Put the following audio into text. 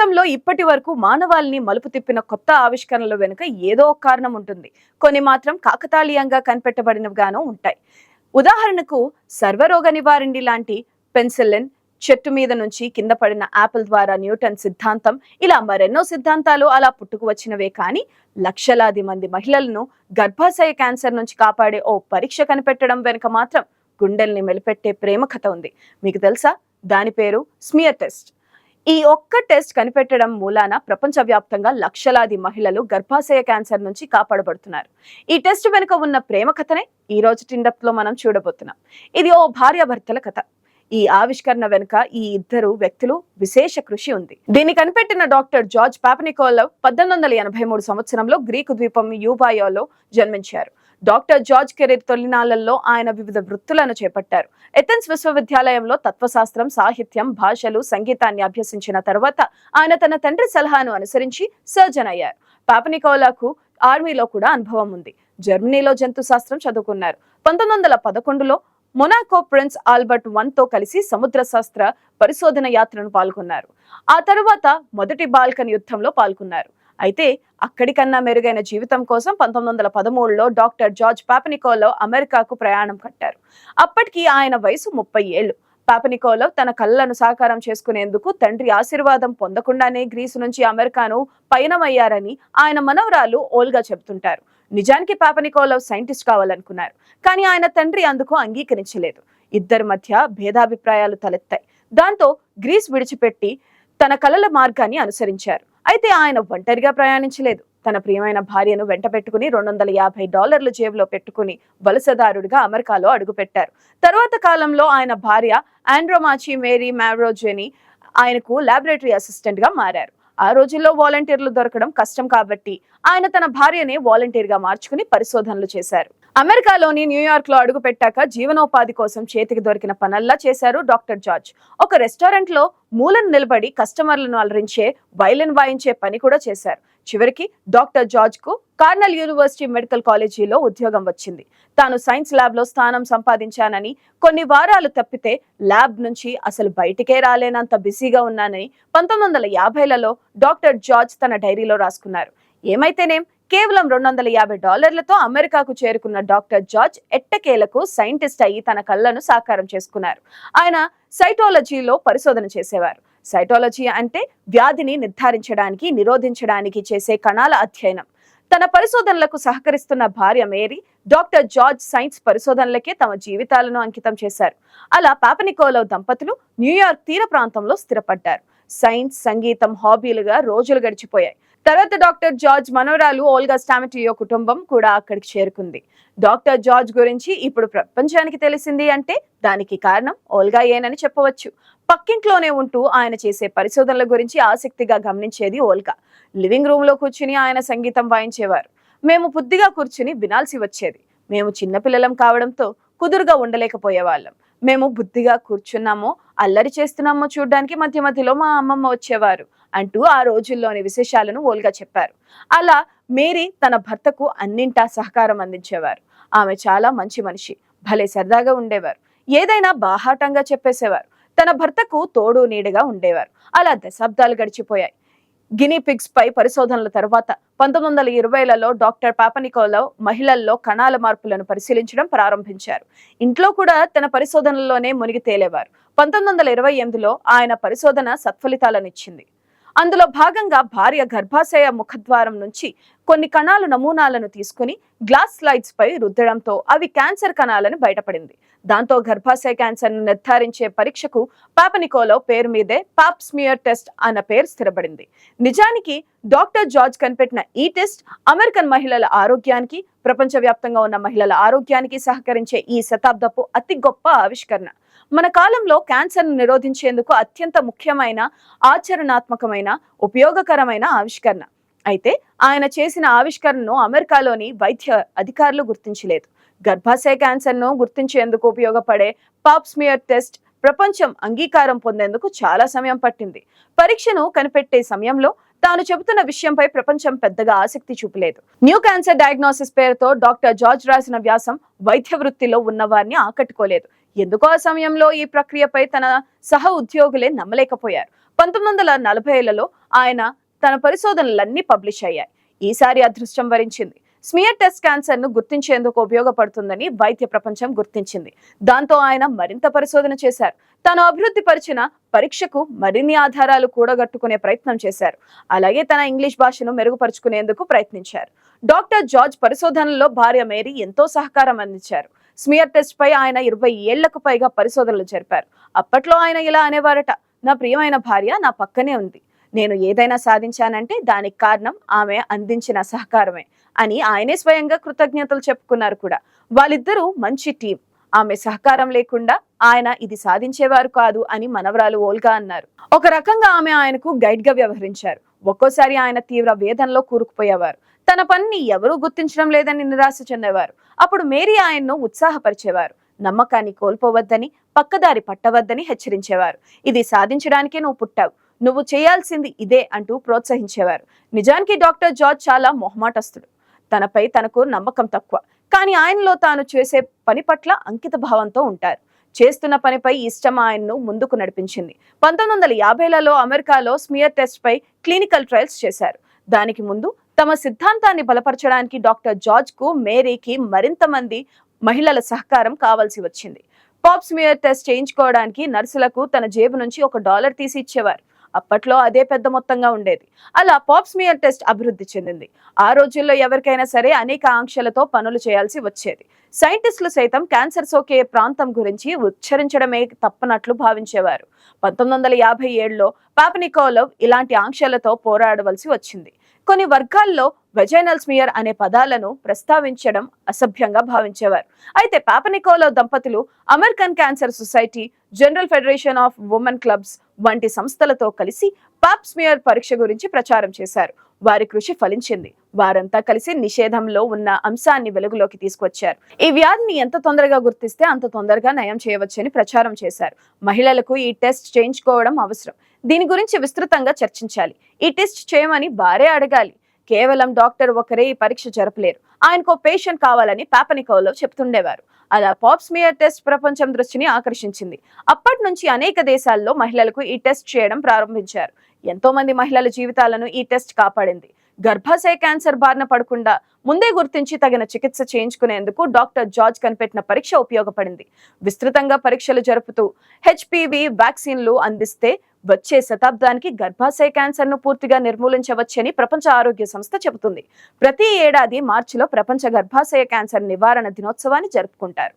ప్రపంచంలో ఇప్పటి వరకు మానవాళిని మలుపు తిప్పిన కొత్త ఆవిష్కరణల వెనుక ఏదో ఒక కారణం ఉంటుంది. కొన్ని మాత్రం కాకతాళీయంగా కనిపెట్టబడినవిగానూ ఉంటాయి. ఉదాహరణకు సర్వరోగ నివారణి లాంటి పెన్సిలిన్ చెట్టు మీద నుంచి కింద పడిన యాపిల్ ద్వారా న్యూటన్ సిద్ధాంతం ఇలా మరెన్నో సిద్ధాంతాలు అలా పుట్టుకు వచ్చినవే కానీ లక్షలాది మంది మహిళలను గర్భాశయ క్యాన్సర్ నుంచి కాపాడే ఓ పరీక్ష కనిపెట్టడం వెనుక మాత్రం గుండెల్ని మెలిపెట్టే ప్రేమ కథ ఉంది. మీకు తెలుసా? దాని పేరు స్మియర్ టెస్ట్. ఈ ఒక్క టెస్ట్ కనిపెట్టడం మూలాన ప్రపంచవ్యాప్తంగా లక్షలాది మహిళలు గర్భాశయ క్యాన్సర్ నుంచి కాపాడబడుతున్నారు. ఈ టెస్ట్ వెనుక ఉన్న ప్రేమ కథనే ఈ రోజు టిండప్లో మనం చూడబోతున్నాం. ఇది ఓ భార్యాభర్తల కథ. ఈ ఆవిష్కరణ వెనుక ఈ ఇద్దరు వ్యక్తులు విశేష కృషి ఉంది. దీన్ని కనిపెట్టిన డాక్టర్ జార్జ్ పాపనికోలవ్ పద్దెనిమిది వందల ఎనభై మూడు సంవత్సరంలో గ్రీకు ద్వీపం యూబాయోలో జన్మించారు. డాక్టర్ జార్జ్ కెరీర్ తొలినాళ్ళలో ఆయన వివిధ వృత్తులను చేపట్టారు. ఎథెన్స్ విశ్వవిద్యాలయంలో తత్వశాస్త్రం సాహిత్యం భాషలు సంగీతాన్ని అభ్యసించిన తర్వాత ఆయన తన తండ్రి సలహాను అనుసరించి సర్జన్ అయ్యారు. పాపనికోలాకు ఆర్మీలో కూడా అనుభవం ఉంది. జర్మనీలో జంతు శాస్త్రం చదువుకున్నారు. పంతొమ్మిది వందల పదకొండులో మొనాకో ప్రిన్స్ ఆల్బర్ట్ వన్తో కలిసి సముద్ర శాస్త్ర పరిశోధన యాత్రను పాల్గొన్నారు. ఆ తరువాత మొదటి బాల్కన్ యుద్ధంలో పాల్గొన్నారు. అయితే అక్కడికన్నా మెరుగైన జీవితం కోసం పంతొమ్మిది వందల పదమూడులో డాక్టర్ జార్జ్ పాపనికోలో అమెరికాకు ప్రయాణం కట్టారు. అప్పటికి ఆయన వయసు ముప్పై ఏళ్ళు. పాపనికోలో తన కళ్ళను సాకారం చేసుకునేందుకు తండ్రి ఆశీర్వాదం పొందకుండానే గ్రీసు నుంచి అమెరికాను పయనమయ్యారని ఆయన మనవరాలు ఓల్గా చెబుతుంటారు. నిజానికి పాపనికోలవ్ సైంటిస్ట్ కావాలనుకున్నారు. కానీ ఆయన తండ్రి అందుకు అంగీకరించలేదు. ఇద్దరి మధ్య భేదాభిప్రాయాలు తలెత్తాయి. దాంతో గ్రీస్ విడిచిపెట్టి తన కలల మార్గాన్ని అనుసరించారు. అయితే ఆయన ఒంటరిగా ప్రయాణించలేదు. తన ప్రియమైన భార్యను వెంట పెట్టుకుని రెండు వందల యాభై డాలర్లు జేబులో పెట్టుకుని వలసదారుడిగా అమెరికాలో అడుగుపెట్టారు. తర్వాత కాలంలో ఆయన భార్య ఆండ్రోమాచి మేరీ మ్యావ్రోజెని ఆయనకు లాబొరేటరీ అసిస్టెంట్గా మారారు. ఆ రోజుల్లో వాలంటీర్లు దొరకడం కష్టం కాబట్టి ఆయన తన భార్యనే వాలంటీర్గా మార్చుకుని పరిశోధనలు చేశారు. అమెరికాలోని న్యూయార్క్లో అడుగు పెట్టాక జీవనోపాధి కోసం చేతికి దొరికిన పనల్లా చేశారు డాక్టర్ జార్జ్. ఒక రెస్టారెంట్లో మూలను నిలబడి కస్టమర్లను అలరించే వైలిన్ వాయించే పని కూడా చేశారు. చివరికి డాక్టర్ జార్జ్కు కార్నల్ యూనివర్సిటీ మెడికల్ కాలేజీలో ఉద్యోగం వచ్చింది. తాను సైన్స్ ల్యాబ్లో స్థానం సంపాదించానని కొన్ని వారాలు తప్పితే ల్యాబ్ నుంచి అసలు బయటికే రాలేనంత బిజీగా ఉన్నానని పంతొమ్మిది వందల యాభైలలో డాక్టర్ జార్జ్ తన డైరీలో రాసుకున్నారు. ఏమైతేనేం? కేవలం రెండు వందల యాభై డాలర్లతో అమెరికాకు చేరుకున్న డాక్టర్ జార్జ్ ఎట్టకేలకు సైంటిస్ట్ అయ్యి తన కళ్ళను సాకారం చేసుకున్నారు. ఆయన సైటాలజీలో పరిశోధన చేసేవారు. సైటాలజీ అంటే వ్యాధిని నిర్ధారించడానికి నిరోధించడానికి చేసే కణాల అధ్యయనం. తన పరిశోధనలకు సహకరిస్తున్న భార్య మేరీ డాక్టర్ జార్జ్ సైన్స్ పరిశోధనలకే తమ జీవితాలను అంకితం చేశారు. అలా పాపనికోలవ్ దంపతులు న్యూయార్క్ తీర ప్రాంతంలో స్థిరపడ్డారు. సైన్స్ సంగీతం హాబీలుగా రోజులు గడిచిపోయాయి. తర్వాత డాక్టర్ జార్జ్ మనవరాలు ఓల్గా స్టామిటియో కుటుంబం కూడా అక్కడికి చేరుకుంది. డాక్టర్ జార్జ్ గురించి ఇప్పుడు ప్రపంచానికి తెలిసింది అంటే దానికి కారణం ఓల్గా ఏనని చెప్పవచ్చు. పక్కింట్లోనే ఉంటూ ఆయన చేసే పరిశోధనల గురించి ఆసక్తిగా గమనించేది ఓల్గా. లివింగ్ రూమ్లో కూర్చుని ఆయన సంగీతం వాయించేవారు. మేము బుద్ధిగా కూర్చుని వినాల్సి వచ్చేది. మేము చిన్నపిల్లలం కావడంతో కుదురుగా ఉండలేకపోయేవాళ్ళం. మేము బుద్ధిగా కూర్చున్నామో అల్లరి చేస్తున్నామో చూడడానికి మధ్య మధ్యలో మా అమ్మమ్మ వచ్చేవారు. అంటూ ఆ రోజుల్లోని విశేషాలను ఓల్గా చెప్పారు. అలా మేరీ తన భర్తకు అన్నింటా సహకారం అందించేవారు. ఆమె చాలా మంచి మనిషి. భలే సరదాగా ఉండేవారు. ఏదైనా బాహాటంగా చెప్పేసేవారు. తన భర్తకు తోడు నీడగా ఉండేవారు. అలా దశాబ్దాలు గడిచిపోయాయి. గినీ పిగ్స్ పై పరిశోధనల తర్వాత పంతొమ్మిది వందల ఇరవైలలో డాక్టర్ పాపనికోలో మహిళల్లో కణాల మార్పులను పరిశీలించడం ప్రారంభించారు. ఇంట్లో కూడా తన పరిశోధనల్లోనే మునిగి తేలేవారు. పంతొమ్మిది వందల ఇరవై ఎనిమిదిలో ఆయన పరిశోధన సత్ఫలితాలనిచ్చింది అందులో భాగంగా భార్య గర్భాశయ ముఖద్వారం నుంచి కొన్ని కణాలు నమూనాలను తీసుకుని గ్లాస్ స్లైడ్స్ పై రుద్దడంతో అవి క్యాన్సర్ కణాలని బయటపడింది. దాంతో గర్భాశయ క్యాన్సర్ను నిర్ధారించే పరీక్షకు పాపనికోలో పేరు మీదే పాప్ స్మియర్ టెస్ట్ అన్న పేరు స్థిరపడింది. నిజానికి డాక్టర్ జార్జ్ కనిపెట్టిన ఈ టెస్ట్ అమెరికన్ మహిళల ఆరోగ్యానికి ప్రపంచవ్యాప్తంగా ఉన్న మహిళల ఆరోగ్యానికి సహకరించే ఈ శతాబ్దపు అతి గొప్ప ఆవిష్కరణ. మన కాలంలో క్యాన్సర్ను నిరోధించేందుకు అత్యంత ముఖ్యమైన ఆచరణాత్మకమైన ఉపయోగకరమైన ఆవిష్కరణ. అయితే ఆయన చేసిన ఆవిష్కరణను అమెరికాలోని వైద్య అధికారులు గుర్తించలేదు. గర్భాశయ క్యాన్సర్ను గుర్తించేందుకు ఉపయోగపడే పాప్స్మియర్ టెస్ట్ ప్రపంచం అంగీకారం పొందేందుకు చాలా సమయం పట్టింది. పరీక్షను కనిపెట్టే సమయంలో తాను చెబుతున్న విషయంపై ప్రపంచం పెద్దగా ఆసక్తి చూపలేదు. న్యూ క్యాన్సర్ డయాగ్నోసిస్ పేరుతో డాక్టర్ జార్జ్ రాసిన వ్యాసం వైద్య వృత్తిలో ఉన్న వారిని ఆకట్టుకోలేదు. ఎందుకో ఆ సమయంలో ఈ ప్రక్రియపై తన సహ ఉద్యోగులే నమ్మలేకపోయారు. పంతొమ్మిది వందల నలభైలలో ఆయన తన పరిశోధనలన్నీ పబ్లిష్ అయ్యాయి. ఈసారి అదృష్టం వరించింది. స్మియర్ టెస్ట్ క్యాన్సర్ను గుర్తించేందుకు ఉపయోగపడుతుందని వైద్య ప్రపంచం గుర్తించింది. దాంతో ఆయన మరింత పరిశోధన చేశారు. తాను అభివృద్ధి పరిచిన పరీక్షకు మరిన్ని ఆధారాలు కూడగట్టుకునే ప్రయత్నం చేశారు. అలాగే తన ఇంగ్లీష్ భాషను మెరుగుపరుచుకునేందుకు ప్రయత్నించారు. డాక్టర్ జార్జ్ పరిశోధనలో భార్య మేరీ ఎంతో సహకారం అందించారు. స్మియర్ టెస్ట్ పై ఆయన ఇరవై ఏళ్ళకు పైగా పరిశోధనలు జరిపారు. అప్పట్లో ఆయన ఇలా అనేవారట నా ప్రియమైన భార్య నా పక్కనే ఉంది. నేను ఏదైనా సాధించానంటే దానికి కారణం ఆమె అందించిన సహకారమే అని ఆయనే స్వయంగా కృతజ్ఞతలు చెప్పుకున్నారు కూడా. వాళ్ళిద్దరూ మంచి టీం. ఆమె సహకారం లేకుండా ఆయన ఇది సాధించేవారు కాదు అని మనవరాలు ఓల్గా అన్నారు. ఒక రకంగా ఆమె ఆయనకు గైడ్గా వ్యవహరించారు. ఒక్కోసారి ఆయన తీవ్ర వేదనలో కూరుకుపోయేవారు. తన పనిని ఎవరూ గుర్తించడం లేదని నిరాశ చెందేవారు. అప్పుడు మేరీ ఆయన్ను ఉత్సాహపరిచేవారు. నమ్మకాన్ని కోల్పోవద్దని పక్కదారి పట్టవద్దని హెచ్చరించేవారు. ఇది సాధించడానికే నువ్వు పుట్టావు. నువ్వు చేయాల్సింది ఇదే అంటూ ప్రోత్సహించేవారు. నిజానికి డాక్టర్ జార్జ్ చాలా మొహమాటస్తుడు తనపై తనకు నమ్మకం తక్కువ. కానీ ఆయనలో తాను చేసే పని పట్ల అంకిత భావంతో ఉంటారు. చేస్తున్న పనిపై ఇష్టం ఆయన్ను ముందుకు నడిపించింది. పంతొమ్మిది వందల యాభైలలో అమెరికాలో స్మియర్ టెస్ట్ పై క్లినికల్ ట్రయల్స్ చేశారు. దానికి ముందు తమ సిద్ధాంతాన్ని బలపరచడానికి డాక్టర్ జార్జ్కు మేరీకి మరింత మంది మహిళల సహకారం కావాల్సి వచ్చింది. పాప్ స్మియర్ టెస్ట్ చేయించుకోవడానికి నర్సులకు తన జేబు నుంచి ఒక డాలర్ తీసి ఇచ్చేవారు. అప్పట్లో అదే పెద్ద మొత్తంగా ఉండేది. అలా పాప్ స్మియర్ టెస్ట్ అభివృద్ధి చెందింది. ఆ రోజుల్లో ఎవరికైనా సరే అనేక ఆంక్షలతో పనులు చేయాల్సి వచ్చేది. సైంటిస్టులు సైతం క్యాన్సర్ సోకే ప్రాంతం గురించి ఉచ్చరించడమే తప్పనట్లు భావించేవారు. పంతొమ్మిది వందల యాభై ఏడులో పాపనికోలవ్ ఇలాంటి ఆంక్షలతో పోరాడవలసి వచ్చింది. కొన్ని వర్గాల్లో వెజైనల్ స్మియర్ అనే పదాలను ప్రస్తావించడం అసభ్యంగా భావించేవారు. అయితే పాపనికోలో దంపతులు American Cancer Society General Federation of Women Clubs వంటి సంస్థలతో కలిసి పాప్ స్మియర్ పరీక్ష గురించి ప్రచారం చేశారు. వారి కృషి ఫలించింది. వారంతా కలిసి నిషేధంలో ఉన్న అంశాన్ని వెలుగులోకి తీసుకొచ్చారు ఈ వ్యాధిని ఎంత తొందరగా గుర్తిస్తే అంత తొందరగా నయం చేయవచ్చని ప్రచారం చేశారు. మహిళలకు ఈ టెస్ట్ చేయించుకోవడం అవసరం. దీని గురించి విస్తృతంగా చర్చించాలి. ఈ టెస్ట్ చేయమని వారే అడగాలి. కేవలం డాక్టర్ ఒకరే ఈ పరీక్ష జరపలేరు. ఆయనకు పేషెంట్ కావాలని పాపనికోలో చెప్తుండేవారు. అలా పాప్స్మియర్ టెస్ట్ ప్రపంచం దృష్టిని ఆకర్షించింది. అప్పటి నుంచి అనేక దేశాల్లో మహిళలకు ఈ టెస్ట్ చేయడం ప్రారంభించారు. ఎంతో మంది మహిళల జీవితాలను ఈ టెస్ట్ కాపాడింది. గర్భాశయ క్యాన్సర్ బారిన పడకుండా ముందే గుర్తించి తగిన చికిత్స చేయించుకునేందుకు డాక్టర్ జార్జ్ కనిపెట్టిన పరీక్ష ఉపయోగపడింది. విస్తృతంగా పరీక్షలు జరుపుతూ హెచ్పివి వ్యాక్సిన్లు అందిస్తే వచ్చే శతాబ్దానికి గర్భాశయ క్యాన్సర్ను పూర్తిగా నిర్మూలించవచ్చని ప్రపంచ ఆరోగ్య సంస్థ చెబుతుంది. ప్రతి ఏడాది మార్చిలో ప్రపంచ గర్భాశయ క్యాన్సర్ నివారణ దినోత్సవాన్ని జరుపుకుంటారు.